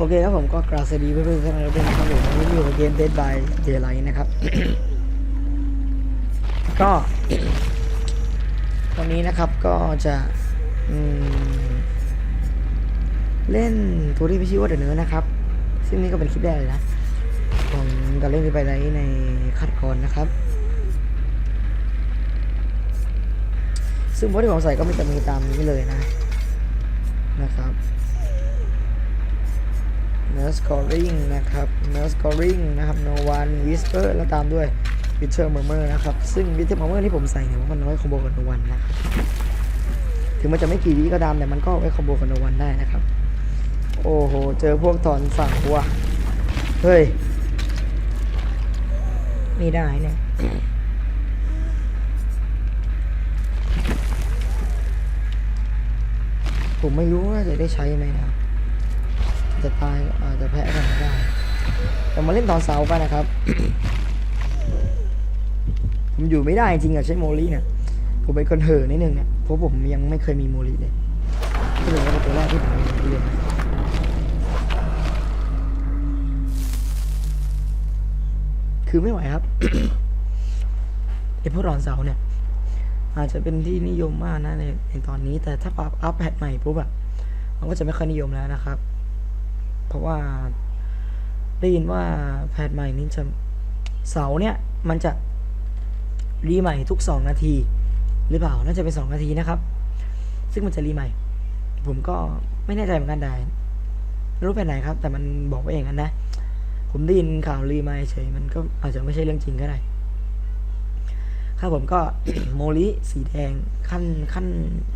โอเคครับผมก็กราบสวัสดีเพื่อนๆทุกท่านครับเป็นครับผมวันนี้อยู่กับเกม Dead by Daylight นะครับ ก็ตอนนี้นะครับก็จะเล่นตัวที่พี่ชื่อว่าเดอะเนื้อนะครับ ซึ่งนี่ก็เป็นคลิปแรกเลยนะของการเล่น Dead by Daylight ในคัดกรนะครับ ซึ่งโพสที่ผมใส่ก็มีแต่มีตามนี้เลยนะนะครับ เนื้อสกอริงนะครับเนื้อสกอริงนะครับ no one whisper แล้วตามด้วย bitter murmur นะครับ ซึ่ง bitter murmur ที่ผมใส่เนี่ยมันน้อยคอมโบกับ no one นะครับ ถึงมันจะไม่กี่วิก็ตามแต่มันก็ไว้คอมโบกับ no one ได้นะครับ โอ้โห เจอพวกถอนฝั่งว่ะ เฮ้ย ไม่ได้เนี่ยผมไม่รู้ว่าจะได้ใช้ไหมนะครับ จะตายอาจจะแพ้กันได้แต่มาเล่นตอนเสาร์กันนะครับ ผมอยู่ไม่ได้จริงอะใช้โมลี่เนี่ยผมเป็นคนเห่อนิดนึงเนี่ยเพราะผมยังไม่เคยมีโมลี่เลยก็เลยว่าเป็นตัวแรกที่ผมมีโมลี่เลยนคือไม่ไหวครับไอพวกรอนเสาเนี่ย อาจจะเป็นที่นิยมมากนะในในตอนนี้ แต่ถ้าปรับอัพแพทใหม่ปุ๊บอะมันก็จะไม่ค่อยนิยมแล้วนะครับ เพราะว่าได้ยินว่าแพทใหม่นี้จะเสาเนี่ยมันจะรีใหม่ทุก 2 นาที หรือเปล่าน่าจะเป็น 2 นาทีนะครับ ซึ่งมันจะรีใหม่ ผมก็ไม่แน่ใจเหมือนกันได้รู้ไปไหนครับ แต่มันบอกว่าอย่างนั้นนะ ผมได้ยินข่าวรีใหม่เฉยมันก็อาจจะไม่ใช่เรื่องจริงก็ได้ครับผมก็โมลิสีแดงขั้นขั้น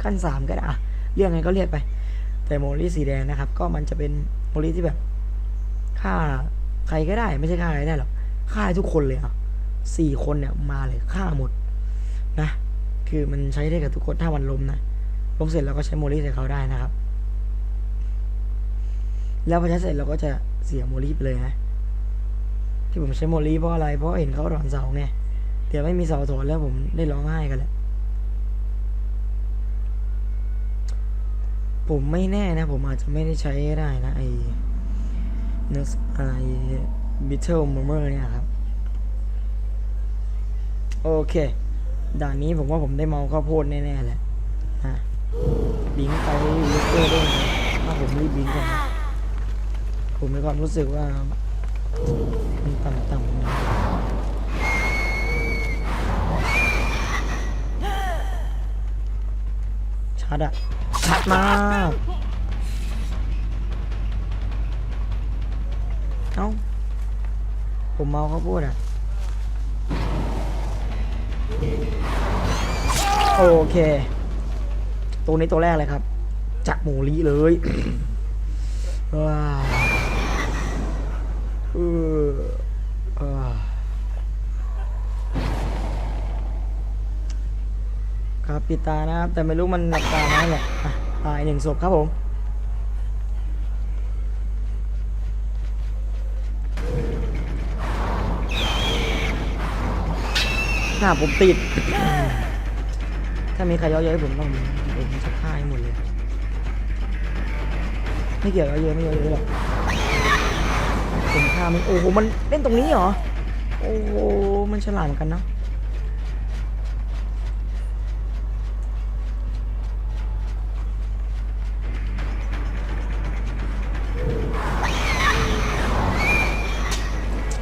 ขั้นสามก็ได้อะเรียกไงก็เรียกไป แต่โมลิสีแดงนะครับ ก็มันจะเป็น โมลิที่แบบฆ่าใครก็ได้ ไม่ใช่ฆ่าใครได้หรอกฆ่าทุกคนเลยอะสี่คนเนี่ยมาเลยฆ่าหมดนะ คือมันใช้ได้กับทุกคนถ้ามันล้มนะล้มเสร็จเราก็ใช้โมลิใส่เขาได้นะครับ แล้วพอใช้เสร็จเราก็จะเสียโมลิไปเลยนะที่ผมใช้โมลิเพราะอะไร เพราะเห็นเขาถอนเสาไง เดี๋ยวไม่มีเสาถอนแล้วผมได้ร้องไห้กันแหละ ผมไม่แน่นะ ผมอาจจะไม่ได้ใช้ก็ได้นะไอ้เนื้อไอ้บิทเทิลมอร์เมอร์เนี่ยครับ โอเค ด่านนี้ผมว่าผมได้เมาข้าวโพดแน่ๆแหละนะบิงไปวิสเตอร์ด้วยนะถ้าผมรีบบิงก่อนผมมีความรู้สึกว่ามันต่ำๆนะ ชัดอะชัดมากเอ้าผมเมาเขาพูดอะโอเค ตัวนี้ตัวแรกเลยครับ จากโมลีเลยว้าเออเออ ครั บปิดตานะครับ แต่ไม่รู้มันหลับตาไหมแหละอะตายหนึ่งศพครับผมหน้าผมติด ถ้ามีใครเยอยๆผมต้องผมจะฆ่าให้หมดเลย ไม่เกี่ยวกับเยอะไม่เยอะหรอกผมฆ่ามันโอ้โหมันเล่นตรงนี้เหรอ โอ้โหมันฉลาดเหมือนกันเนาะ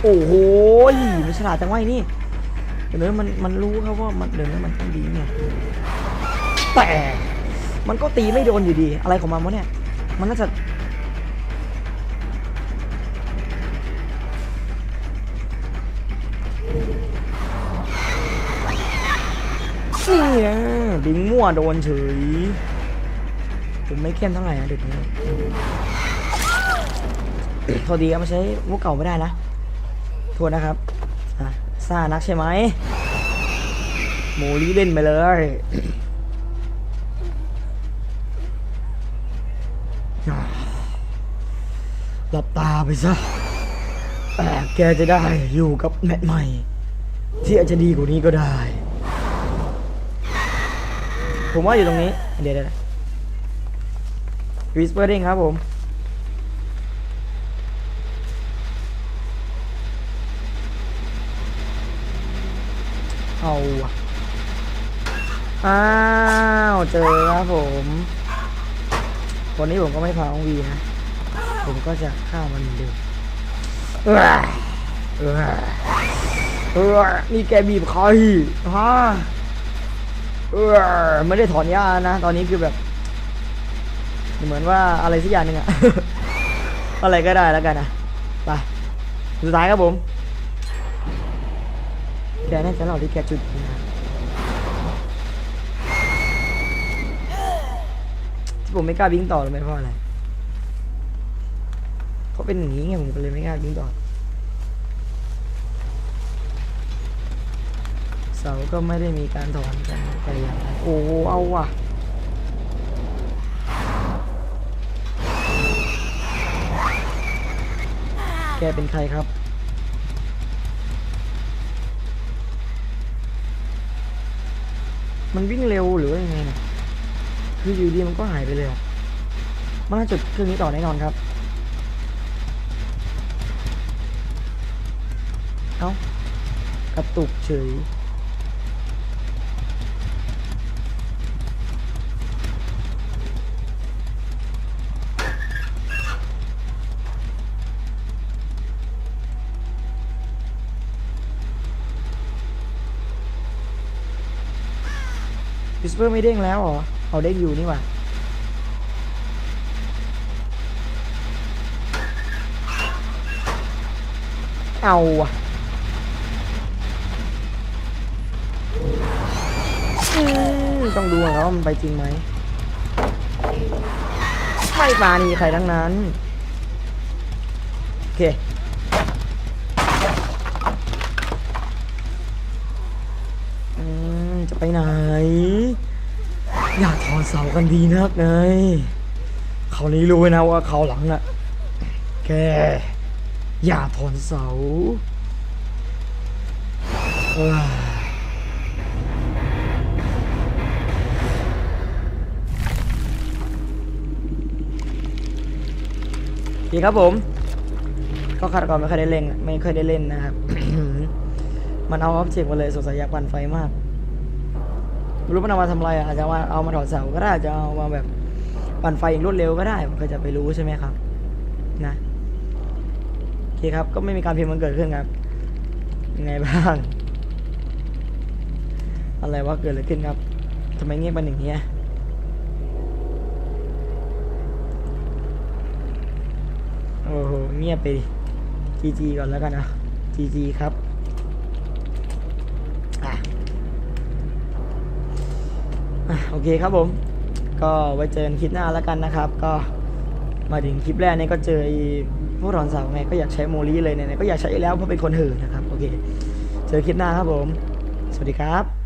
โอ้โหมันฉลาดจังวะไอ้นี่เดี๋ยวนี้มันมันรู้ครับว่ามันเดี๋ยวนี้มันต้องดีเนี่ยแต่มันก็ตีไม่โดนอยู่ดี อะไรของมันวะเนี่ย มันน่าจะนี่ไงบิงมั่วโดนเฉยผมไม่เข้มเท่าไหร่นะเด็กนี้โทษดีครับมาใช้มุกเก่าไม่ได้นะ ทษนะครับซ่านักใช่ไหมโมลี่เล่นไปเลยหลับตาไปซะแต่แกจะได้อยู่กับแมทใหม่ ที่อาจจะดีกว่านี้ก็ได้ ผมว่าอยู่ตรงนี้ เดี๋ยวเดี๋ยววิสเปอร์ดิ้งครับผม เอาว่ะอ้าว เจอครับผม วันนี้ผมก็ไม่พาองวีนะ ผมก็จะฆ่ามันเหมือนเดิมเออเออเออนี่แกบีบคอฮีฮะเออไม่ได้ถอนหญ้านะ ตอนนี้คือแบบ เหมือนว่าอะไรสักอย่างหนึ่งอะอะไรก็ได้แล้วกันนะไปสุดท้ายครับผม แกน่าจะเล่าที่แกจุดนะที่ผมไม่กล้าวิ่งต่อเลยไม่เพราะอะไรเขาเป็นอย่างนี้ไงผมก็เลยไม่กล้าวิ่งต่อเสาก็ไม่ได้มีการถอนกันแต่อย่างไรโอ้เอาว่ะแกเป็นใครครับ มันวิ่งเร็วหรือว่ายังไงนะคืออยู่ดีมันก็หายไปเลยมันน่าจุดเครื่องนี้ต่อแน่นอนครับ เอ้ากระตุกเฉย สเปอร์ไม่เด้งแล้วเหรอ เอาเด้งอยู่นี่หว่าเอาว่ะต้องดูก่อนครับว่ามันไปจริงไหม ไม่ปานีใครทั้งนั้น โอเคอืมจะไปไหน เสากันดีนักไงเขานี้รู้นะว่าเขาหลังอะแกอย่าถอนเสาเอ้ยดีครับผม ก็ฆาตกรไม่เคอยได้เล่น ไม่เคอยได้เล่นนะครับ มันเอาออบเจกต์มาเลยสงสัยอยากปั่นไฟมาก ไม่รู้มันเอามาทำอะไรอะอาจจะมาเอามาถอดเสาก็ได้อาจจะเอามาแบบปั่นไฟอย่างรวดเร็วก็ได้ผมก็จะไปรู้ใช่ไหมครับ นะโอเคครับ ก็ไม่มีการพิมพ์มันเกิดขึ้นครับยังไงบ้าง อะไรวะเกิดอะไรขึ้นครับทำไมเงียบไปอย่างเงี้ยโอ้โหเงียบไปจีจีก่อนแล้วกันนะจีจีครับอะ อะ โอเคครับผม ก็ไว้เจอกันคลิปหน้าแล้วกันนะครับ ก็มาถึงคลิปแรกเนี่ยก็เจอไอ้พวกรอนสาวไงก็อยากใช้โมลี่เลยเนี่ยก็อยากใช้แล้วเพราะเป็นคนเห่นนะครับ โอเค เจอคลิปหน้าครับผม สวัสดีครับ